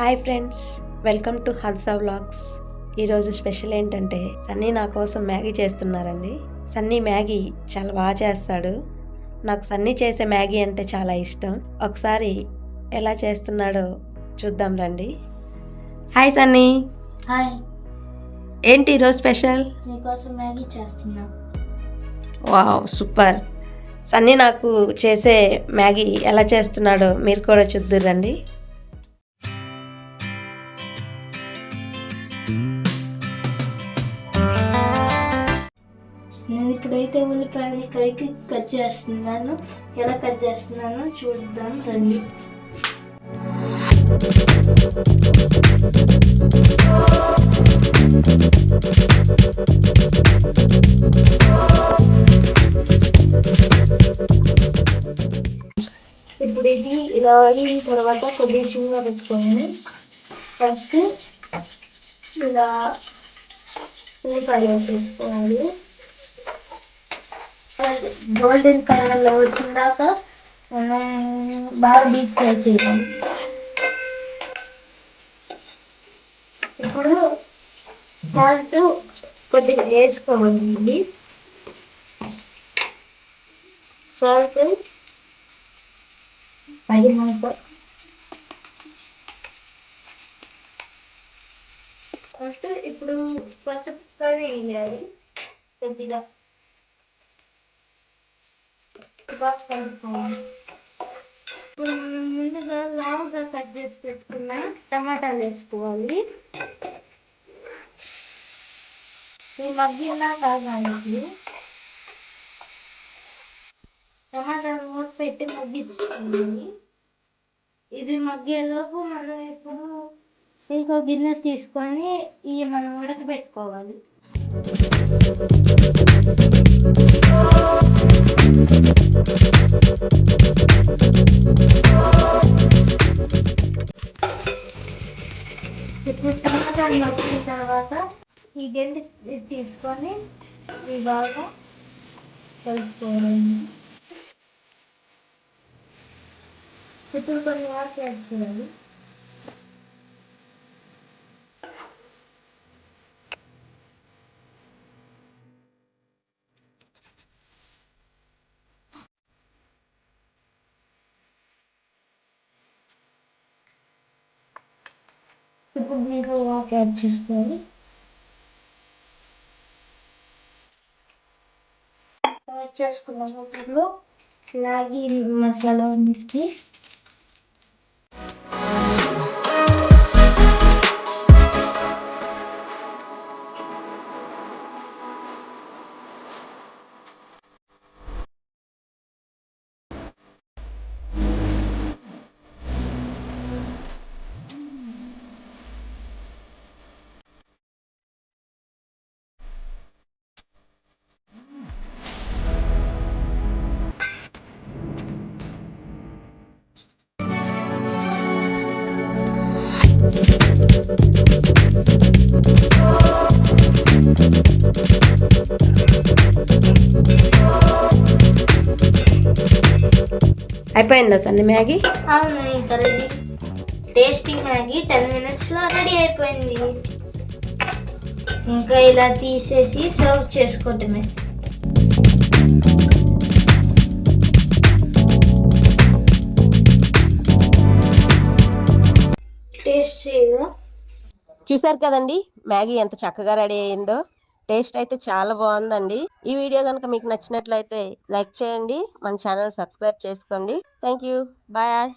Hi friends welcome to హల్సా vlogs. ఈరోజు special ఏంటంటే సన్నీ నా కోసం మ్యాగీ చేస్తున్నారండి. సన్నీ మ్యాగీ చాలా బాగా చేస్తాడు. నాకు సన్నీ చేసే మ్యాగీ అంటే చాలా ఇష్టం. ఒకసారి ఎలా చేస్తున్నాడో చూద్దాం రండి. Hi Sunny. హాయ్. ఏంటి ఈరోజు స్పెషల్? మీకోసం మ్యాగీ చేస్తున్నా. Wow super. సన్నీ నాకు చేసే మ్యాగీ ఎలా చేస్తున్నాడో మీరు కూడా చూద్దురండి నేను ఇప్పుడైతే ఉల్లిపాయలు కడిగి కట్ చేస్తున్నాను. ఎలా కట్ చేస్తున్నానో చూద్దాం రండి. ఇప్పుడు ఇది ఇలా తర్వాత కొద్దిగా చిన్నగా పెట్టుకోండి. ఫస్ట్ ఇలా ఉల్లిపాయలు వేసేసుకోవాలి. గోల్డెన్ కలర్లో వచ్చిందాక మనం బాగా డీప్ ఫ్రై చేయాలి ఇప్పుడు సాల్ట్ కొద్దిగా వేసుకోవాలండి. సాల్ట్ తగినంత ఫస్ట్ ఇప్పుడు పసుపు కానీ వేయాలి. కొద్దిగా ఇప్పుడు మనం ముందుగా లావుగా కట్ చేసి పెట్టుకున్న టమాటాలు వేసుకోవాలి. ఈ మధ్యలో కాగాలి టమాటాలు మూత పెట్టి మగ్గించుకోవాలి. ఇది మగ్గేలోపు మనం ఇప్పుడు ఇంకో గిన్నె తీసుకొని ఇవి మనం ఉడకబెట్టుకోవాలి. టమాటాలు వచ్చిన తర్వాత ఈ గిన్నె తీసుకొని ఈ బాగా కలుపుకోవాలి ఇప్పుడు కొన్ని వాటర్ యాడ్ చేయాలి ఇప్పుడు దీంట్లో వాటర్ యాడ్ చేసుకోవాలి. యాడ్ చేసుకున్నాము ఇప్పుడు. మ్యాగీ మసాలా ఉంది. అయిపోయిందా సన్నీ మ్యాగీ? అవును ఇంకా రెడీ టేస్టింగ్ మ్యాగీ టెన్ మినిట్స్లో రెడీ అయిపోయింది. ఇంకా ఇలా తీసేసి సర్వ్ చేసుకోవటమే. చూసారు కదండి? మ్యాగీ ఎంత చక్కగా రెడీ అయిందో టేస్ట్ అయితే చాలా బాగుందండి. ఈ వీడియో కనుక మీకు నచ్చినట్లయితే లైక్ చేయండి. మన ఛానల్ సబ్స్క్రైబ్ చేసుకోండి. Thank you bye.